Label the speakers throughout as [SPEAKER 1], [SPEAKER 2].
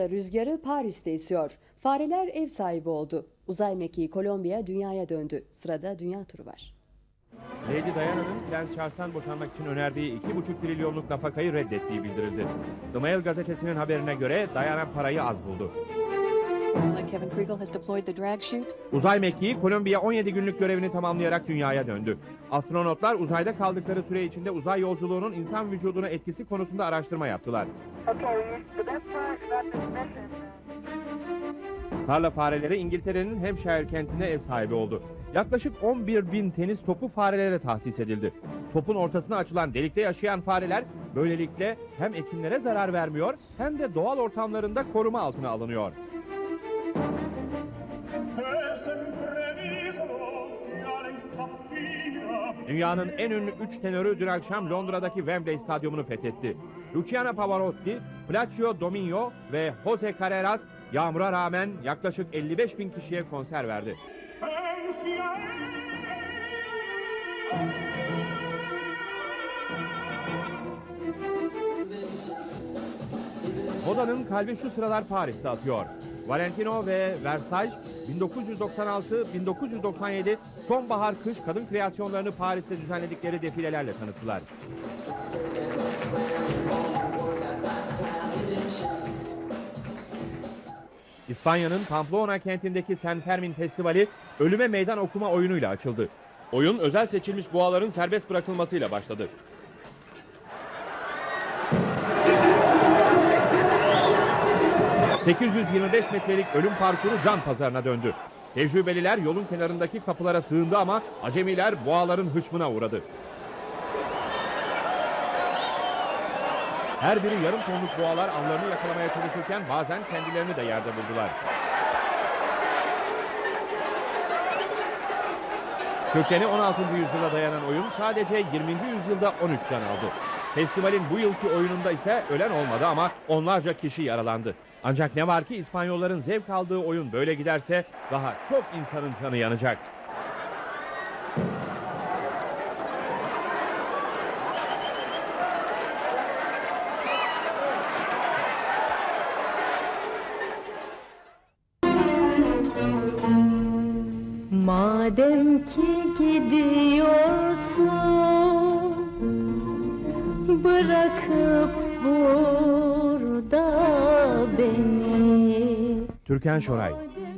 [SPEAKER 1] Dünyada rüzgarı Paris'te esiyor. Fareler ev sahibi oldu. Uzay mekiği Kolombiya dünyaya döndü. Sırada dünya turu var.
[SPEAKER 2] Lady Diana'nın Prens Charles'tan boşanmak için önerdiği 2,5 trilyonluk nafakayı reddettiği bildirildi. The Mail gazetesinin haberine göre Diana parayı az buldu.
[SPEAKER 3] Kevin Kriegel has deployed the drag chute.
[SPEAKER 2] Uzay mekiği Kolombiya 17 günlük görevini tamamlayarak dünyaya döndü. Astronotlar uzayda kaldıkları süre içinde uzay yolculuğunun insan vücuduna etkisi konusunda araştırma yaptılar. Tarla fareleri İngiltere'nin Hampshire kentine ev sahibi oldu. Yaklaşık 11 bin tenis topu farelere tahsis edildi. Topun ortasına açılan delikte yaşayan fareler böylelikle hem ekinlere zarar vermiyor hem de doğal ortamlarında koruma altına alınıyor. Dünyanın en ünlü 3 tenörü dün akşam Londra'daki Wembley Stadyumunu fethetti. Luciano Pavarotti, Placido Domingo ve Jose Carreras yağmura rağmen yaklaşık 55 bin kişiye konser verdi. Moda'nın kalbi şu sıralar Paris'te atıyor. Valentino ve Versace 1996-1997 sonbahar kış kadın kreasyonlarını Paris'te düzenledikleri defilelerle tanıttılar. İspanya'nın Pamplona kentindeki San Fermin Festivali ölüme meydan okuma oyunuyla açıldı. Oyun özel seçilmiş boğaların serbest bırakılmasıyla başladı. ...825 metrelik ölüm parkuru can pazarına döndü. Tecrübeliler yolun kenarındaki kapılara sığındı ama acemiler boğaların hışmına uğradı. Her biri yarım tonluk boğalar anlarını yakalamaya çalışırken bazen kendilerini de yerde buldular. Kökeni 16. yüzyıla dayanan oyun sadece 20. yüzyılda 13 can aldı. Festivalin bu yılki oyununda ise ölen olmadı ama onlarca kişi yaralandı. Ancak ne var ki İspanyolların zevk aldığı oyun böyle giderse daha çok insanın canı yanacak.
[SPEAKER 4] Madem ki gidiyorsun Bırakıp burada beni
[SPEAKER 2] Türkan Şoray,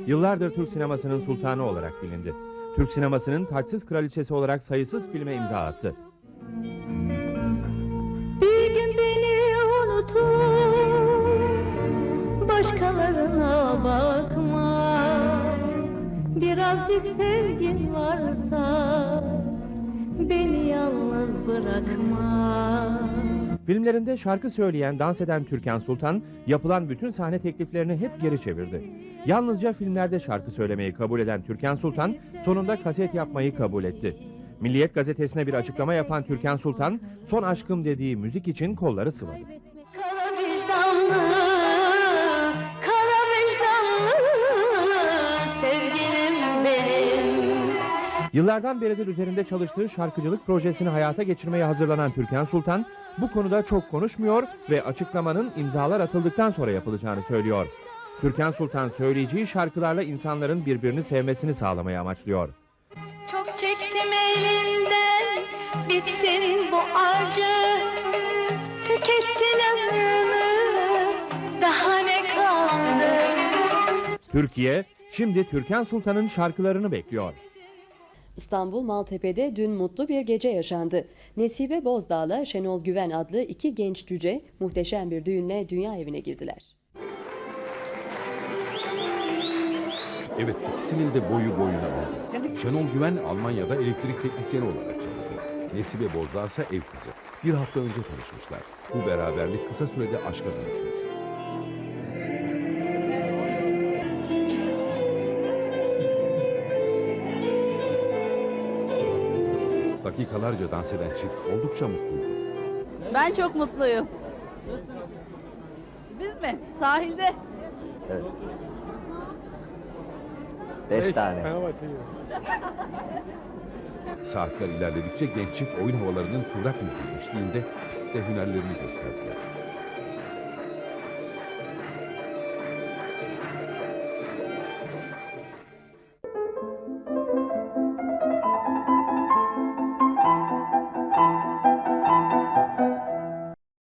[SPEAKER 2] yıllardır Türk sinemasının sultanı olarak bilindi. Türk sinemasının taçsız kraliçesi olarak sayısız filme imza attı.
[SPEAKER 4] Bir gün beni unutup Başkalarına bakma Birazcık sevgin varsa Beni yalnız bırakma
[SPEAKER 2] Filmlerinde şarkı söyleyen, dans eden Türkan Sultan, yapılan bütün sahne tekliflerini hep geri çevirdi. Yalnızca filmlerde şarkı söylemeyi kabul eden Türkan Sultan, sonunda kaset yapmayı kabul etti. Milliyet gazetesine bir açıklama yapan Türkan Sultan, son aşkım dediği müzik için kolları sıvadı. Yıllardan beridir üzerinde çalıştığı şarkıcılık projesini hayata geçirmeye hazırlanan Türkan Sultan, bu konuda çok konuşmuyor ve açıklamanın imzalar atıldıktan sonra yapılacağını söylüyor. Türkan Sultan söyleyeceği şarkılarla insanların birbirini sevmesini sağlamayı amaçlıyor.
[SPEAKER 4] Çok çektim elimden, bitsin bu acı. Tükettin ömrümü, daha ne kaldı?
[SPEAKER 2] Türkiye, şimdi Türkan Sultan'ın şarkılarını bekliyor.
[SPEAKER 1] İstanbul Maltepe'de dün mutlu bir gece yaşandı. Nesibe Bozdağ'la Şenol Güven adlı iki genç cüce muhteşem bir düğünle dünya evine girdiler.
[SPEAKER 5] Evet ikisinin de boyu boyuna oldu. Şenol Güven Almanya'da elektrik teknisyeni olarak çalışıyor. Nesibe Bozdağ ise ev kızı. Bir hafta önce tanışmışlar. Bu beraberlik kısa sürede aşka dönüşmüş. Dakikalarca dans eden çift oldukça mutluydu.
[SPEAKER 6] Ben çok mutluyum. Biz mi? Sahilde.
[SPEAKER 7] Beş tane.
[SPEAKER 5] Saatler ilerledikçe genç çift oyun havalarının kıvrak müziği eşliğinde pistte hünerlerini gösterdiler.